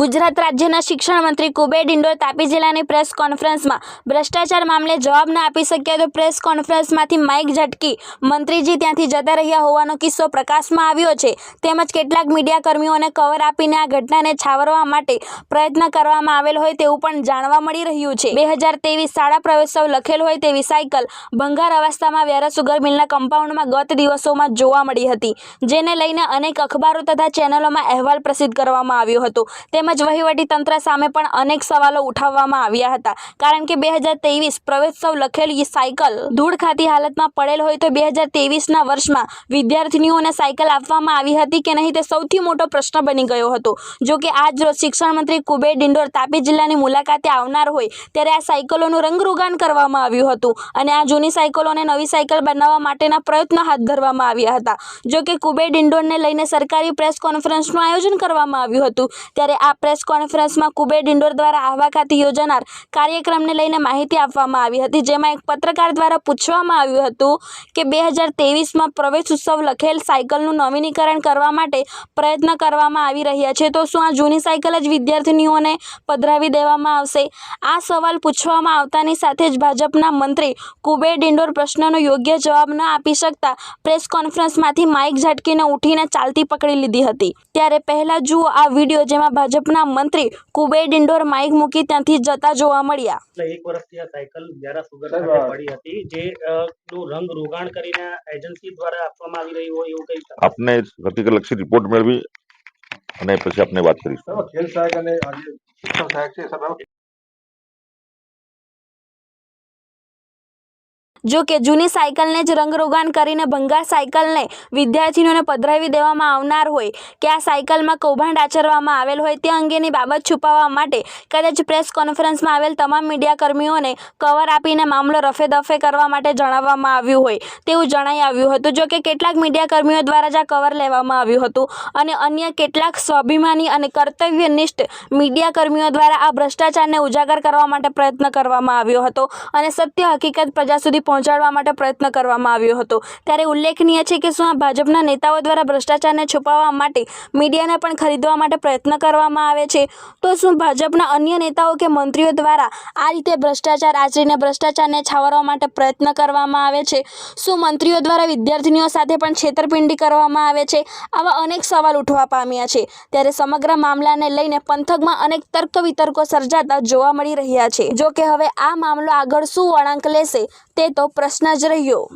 ગુજરાત રાજ્યના શિક્ષણ મંત્રી કુબેર ડિંડોર તાપી જિલ્લાની પ્રેસ કોન્ફરન્સમાં ભ્રષ્ટાચાર મામલે જવાબ ન આપી શક્યા તો પ્રેસ કોન્ફરન્સમાંથી માઇક ઝટકી મંત્રીજી ત્યાંથી જતા રહ્યા હોવાનો કિસ્સો પ્રકાશમાં આવ્યો છે. તેમજ કેટલાક મીડિયા કર્મીઓને કવર આપીને આ ઘટનાને છાવરવા માટે પ્રયત્ન કરવામાં આવેલ હોય તેવું પણ જાણવા મળી રહ્યું છે. બે હજાર તેવીસ શાળા પ્રવેશોત્સવ લખેલ હોય તેવી સાયકલ ભંગાર અવસ્થામાં વ્યારા સુગર મિલના કમ્પાઉન્ડમાં ગત દિવસોમાં જોવા મળી હતી, જેને લઈને અનેક અખબારો તથા ચેનલોમાં અહેવાલ પ્રસિદ્ધ કરવામાં આવ્યો હતો. તેમજ તંત્ર સામે પણ અનેક સવાલો ઉઠાવવામાં આવ્યા હતા. કારણ કે બે હજાર ત્રેવીસ પ્રવેશોત્સવ લખેલી સાયકલ ધૂળ ખાતી હાલતમાં પડેલ હોય તો બે હજાર ત્રેવીસના વર્ષમાં વિદ્યાર્થીનીઓને સાયકલ આપવામાં આવી હતી કે નહીં તે સૌથી મોટો પ્રશ્ન બની ગયો હતો. જો કે આજ રોજ શિક્ષણ કુબેર ડિંડોર તાપી જિલ્લાની મુલાકાતે આવનાર હોય ત્યારે આ સાયકલોનું રંગરોગાન કરવામાં આવ્યું હતું અને આ જૂની સાયકલોને નવી સાયકલ બનાવવા માટેના પ્રયત્નો હાથ ધરવામાં આવ્યા હતા. જો કે કુબેર ડિંડોરને લઈને સરકારી પ્રેસ કોન્ફરન્સનું આયોજન કરવામાં આવ્યું હતું ત્યારે આ પ્રેસ કોન્ફરન્સમાં કુબેર ડિંડોર દ્વારા આહવા ખાતે યોજાનાર કાર્યક્રમને લઈને માહિતી આપવામાં આવી હતી, જેમાં એક પત્રકાર દ્વારા પૂછવામાં આવ્યું હતું કે બે હજાર તેવીસમાં પ્રવેશ ઉત્સવ લખેલ સાયકલનું નવીનીકરણ કરવા માટે પ્રયત્ન કરવામાં આવી રહ્યા છે, તો શું આ જૂની સાયકલ જ વિદ્યાર્થીનીઓને પધરાવી દેવામાં આવશે? આ સવાલ પૂછવામાં આવતાની સાથે જ ભાજપના મંત્રી કુબેર ડિંડોર પ્રશ્નનો યોગ્ય જવાબ ન આપી શકતા પ્રેસ કોન્ફરન્સમાંથી માઇક ઝટકીને ઉઠીને ચાલતી પકડી લીધી હતી. ત્યારે પહેલાં જુઓ આ વીડિયો જેમાં ભાજપના મંત્રી કુબેર ડિંડોર માઇક મૂકી ત્યાંથી જતા જોવા મળ્યા. એક વર્ષથી આ સાયકલ વ્યારા સુગર પડી હતી. જે રંગ રોગાણ કરીને એજન્સી દ્વારા આપવામાં આવી રહ્યું હોય એવું કઈ આપને લક્ષી રિપોર્ટ મેળવી અને પછી આપને વાત કરીશું. ખેલ સહાયક અને શિક્ષણ સહાયક છે જો કે જૂની સાયકલને જ રંગરોગાન કરીને ભંગાર સાયકલને વિદ્યાર્થીઓને પધરાવી દેવામાં આવનાર હોય કે આ સાયકલમાં કૌભાંડ આચરવામાં આવેલ હોય તે અંગેની બાબત છુપાવવા માટે કદાચ પ્રેસ કોન્ફરન્સમાં આવેલ તમામ મીડિયાકર્મીઓને કવર આપીને મામલો રફે દફે કરવા માટે જણાવવામાં આવ્યું હોય તેવું જણાઈ આવ્યું હતું. જો કે કેટલાક મીડિયા કર્મીઓ દ્વારા જ આ કવર લેવામાં આવ્યું હતું અને અન્ય કેટલાક સ્વાભિમાની અને કર્તવ્યનિષ્ઠ મીડિયા કર્મીઓ દ્વારા આ ભ્રષ્ટાચારને ઉજાગર કરવા માટે પ્રયત્ન કરવામાં આવ્યો હતો અને સત્ય હકીકત પ્રજા સુધી પહોંચાડવા માટે પ્રયત્ન કરવામાં આવ્યો હતો. ત્યારે ઉલ્લેખનીય છે કે શું આ ભાજપના નેતાઓ દ્વારા ભ્રષ્ટાચારને છુપાવવા માટે મીડિયાને પણ ખરીદવા માટે પ્રયત્ન કરવામાં આવે છે? તો શું ભાજપના અન્ય નેતાઓ કે મંત્રીઓ દ્વારા આ રીતે ભ્રષ્ટાચાર, આચરીને ભ્રષ્ટાચારને છાવરવા માટે પ્રયત્ન કરવામાં આવે છે? શું મંત્રીઓ દ્વારા વિદ્યાર્થીનીઓ સાથે પણ છેતરપિંડી કરવામાં આવે છે? આવા અનેક સવાલ ઉઠવા પામ્યા છે. ત્યારે સમગ્ર મામલાને લઈને પંથકમાં અનેક તર્ક વિતર્કો સર્જાતા જોવા મળી રહ્યા છે. જો કે હવે આ મામલો આગળ શું વળાંક લેશે તે તો પ્રશ્ન જ રહ્યો.